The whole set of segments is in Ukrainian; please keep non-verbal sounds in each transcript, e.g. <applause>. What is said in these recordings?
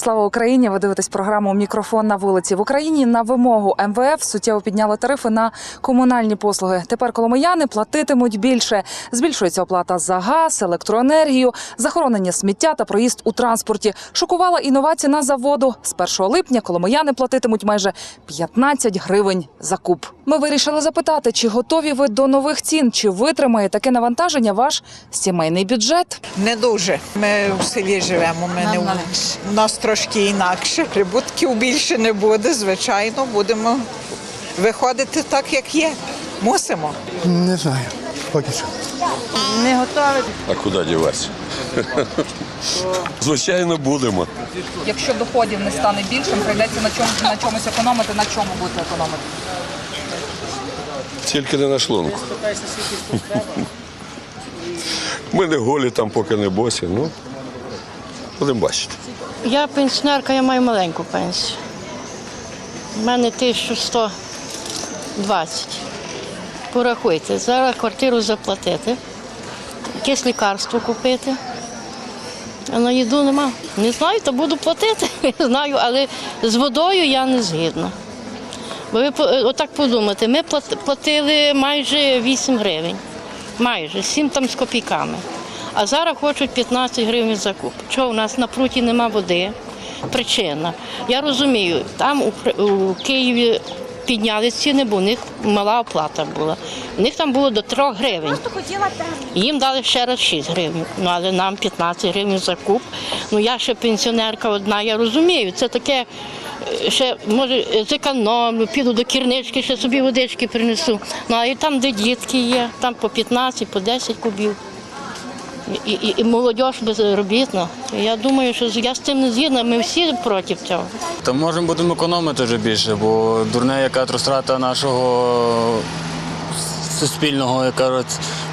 Слава Україні! Ви дивитесь програму Мікрофон на вулиці в Україні. На вимогу МВФ суттєво підняли тарифи на комунальні послуги. Тепер коломияни платитимуть більше. Збільшується оплата за газ, електроенергію, захоронення сміття та проїзд у транспорті. Шокувала інновація на заводу. З 1 липня коломияни платитимуть майже 15 гривень за куб. Ми вирішили запитати, чи готові ви до нових цін, чи витримає таке навантаження ваш сімейний бюджет. Не дуже. Ми в селі живемо. Ми не у нас трошки інакше. Прибутків більше не буде. Звичайно, будемо виходити так, як є. Мусимо. Не знаю, поки що. А куди діватися? Звичайно, будемо. Якщо доходів не стане більшим, прийдеться на чому на чомусь економити. На чому будете економити? Тільки не на шлунку. Ми не голі там, поки не босі. Ну, будемо бачити. Я пенсіонерка, я маю маленьку пенсію. У мене 1120. Порахуйте, зараз квартиру заплатити, якесь лікарство купити. А на їду нема. Не знаю, то буду платити. <laughs> Не знаю, але з водою я не згідна. Бо ви отак подумайте, ми платили майже 8 гривень. Майже 7 там з копійками. А зараз хочуть 15 гривень за куб. Чого у нас на пруті нема води? Причина. Я розумію, там у, Києві підняли ціни, бо у них мала оплата була. У них там було до 3 гривень. Їм дали ще раз 6 гривень, ну але нам 15 гривень за куб. Ну я ще пенсіонерка одна, я розумію, це таке. е, Ще може зекономлю, піду до кернички, ще собі водички принесу. Ну а і там, де дітки є, там по 15, по 10 кубів. І, і, і молодь безробітна. Я думаю, що я з цим не згідна, ми всі проти цього. Та можемо будемо економити вже більше, бо дурне яка розтрата нашого суспільного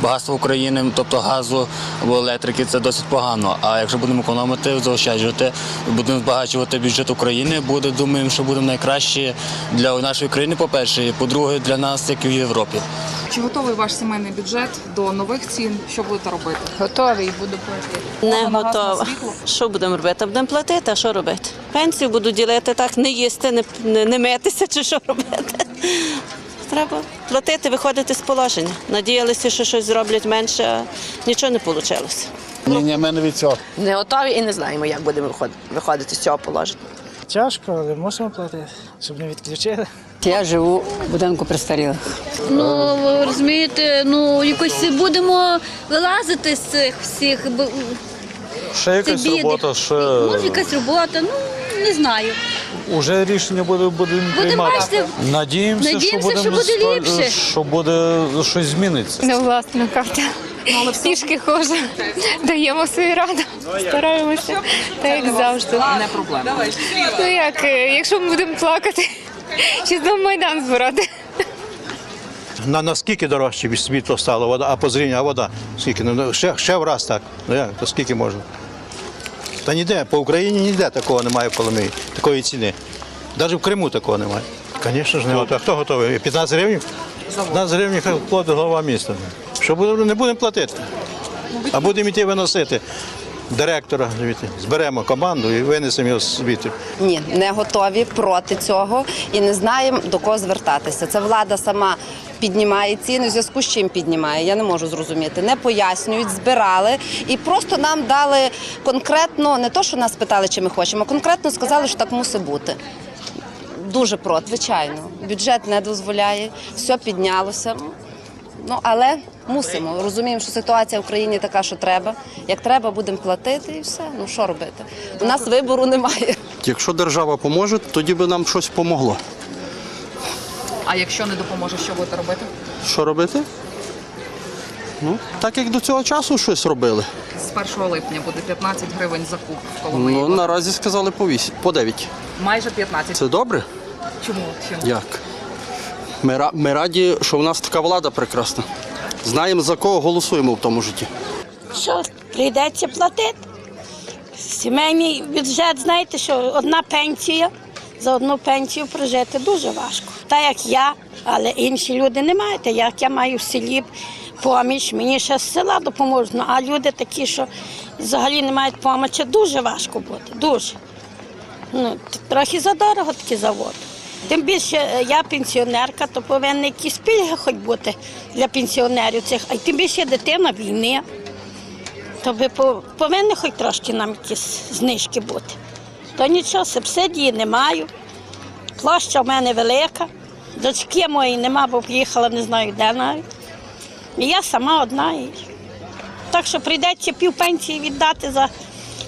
багатства України, тобто газу або електрики, це досить погано. А якщо будемо економити, заощаджувати, будемо збагачувати бюджет України, буде думаємо, що буде найкраще для нашої країни, по-перше, і по-друге, для нас, як і в Європі. Чи готовий ваш сімейний бюджет до нових цін? Що будете робити? Готовий буду платити. Не готова. Що будемо робити? Будемо платити, а що робити? Пенсію буду ділити так, не їсти, не, не, не митися чи що робити. Треба платити, виходити з положення. Надіялися, що щось зроблять менше, а нічого не вийшло. Ні, ні, мене від цього. Не готові і не знаємо, як будемо виходити, виходити з цього положення. Тяжко, але мусимо платити, щоб не відключили. Я живу в будинку престарілих. Ну ви розумієте, ну якось будемо вилазити з цих всіх. бо Ще якась робота, ще Може, якась робота, ну не знаю. Уже рішення буде будемо приймати. бачити. Надіємося, Надіємося, що, що буде ста- ліпше. що буде щось зміниться. Не власна карта. Пішки ходжу. Даємо свою раду. Стараємося. Так як завжди. Не проблема. Ну як, е, якщо ми будемо плакати, <laughs> чи знову майдан збирати? На наскільки дорожче світло стало, вода, а по зрінню, а вода. Скільки? Ну, ще, ще в раз так. Ну як, то скільки можна? Та ніде, по Україні ніде такого немає в Коломиї, такої ціни. Навіть в Криму такого немає. Звісно ж, не готовий. А хто готовий? 15 гривень? 15 гривень хай платить голова міста. Що будемо, не будемо платити? А будемо йти виносити директора, зберемо команду і винесемо його звідти. Ні, не готові проти цього і не знаємо до кого звертатися. Це влада сама піднімає ціни. В зв'язку з чим піднімає? Я не можу зрозуміти. Не пояснюють, збирали і просто нам дали конкретно не то, що нас питали, чи ми хочемо, а конкретно сказали, що так мусить бути. Дуже проти, звичайно. Бюджет не дозволяє, все піднялося. Ну але мусимо. Розуміємо, що ситуація в країні така, що треба. Як треба, будемо платити і все. Ну що робити? У нас вибору немає. Якщо держава поможе, тоді би нам щось помогло. А якщо не допоможе, що будете робити? Що робити? Ну, так як до цього часу щось робили. З 1 липня буде 15 гривень за куб в Коломиї. Ну, наразі сказали по 8, по 9. Майже 15. Це добре? Чому? Чим? Як? Ми, ра- ми раді, що в нас така влада прекрасна. Знаємо, за кого голосуємо в тому житті. Що прийдеться платити? Сімейний бюджет, знаєте, що одна пенсія за одну пенсію прожити дуже важко. Та як я, але інші люди не мають. Як я маю в селі поміч, мені ще з села допоможуть. А люди такі, що взагалі не мають помочі, дуже важко буде. Дуже. Ну, трохи задорого такі завод. Тим більше е, я пенсіонерка, то повинні якісь пільги хоч бути для пенсіонерів цих, а тим більше дитина війни. То повинні хоч трошки нам якісь знижки бути. То нічого, субсидії не маю. Площа в мене велика. Дочки моєї нема, бо поїхала не знаю де навіть. І я сама одна. Так що прийдеться пів пенсії віддати за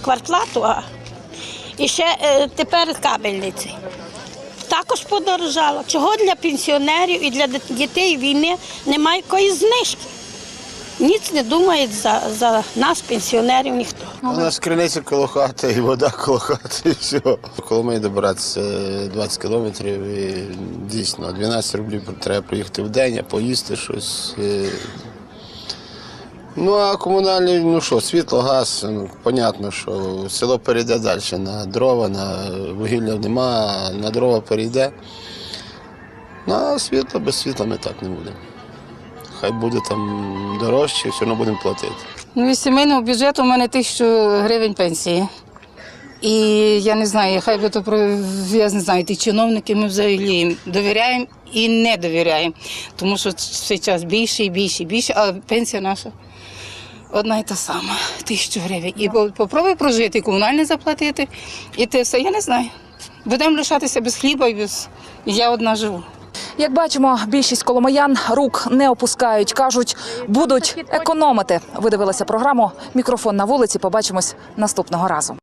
квартплату. А... І ще е, тепер кабельниці. Також подорожало. Чого для пенсіонерів і для дітей війни немає якоїсь знижки? Ніц не думає за, за нас, пенсіонерів, ніхто. У нас криниця коло хати і вода коло хати, і все. Коли мені добиратися 20 кілометрів, і дійсно 12 рублів треба приїхати в день, а поїсти щось. е. Ну а комунальні, ну що, світло, газ, ну, понятно, що село перейде далі на дрова, на вугілля нема, на дрова перейде. Ну, а світло без світла ми так не будемо. Хай буде там дорожче, все одно будемо платити. Ну, від сімейного бюджету у мене тисячу гривень пенсії. І я не знаю, хай би то про я не знаю, ті чиновники ми взагалі їм довіряємо і не довіряємо. Тому що цей час більше і більше і більше, а пенсія наша одна і та сама тисячу гривень. І попробуй прожити, і комунальне заплатити, і те все. Я не знаю. Будемо лишатися без хліба і без. Я одна живу. Як бачимо, більшість коломиян рук не опускають. кажуть, будуть економити. Ви дивилися програму Мікрофон на вулиці. Побачимось наступного разу.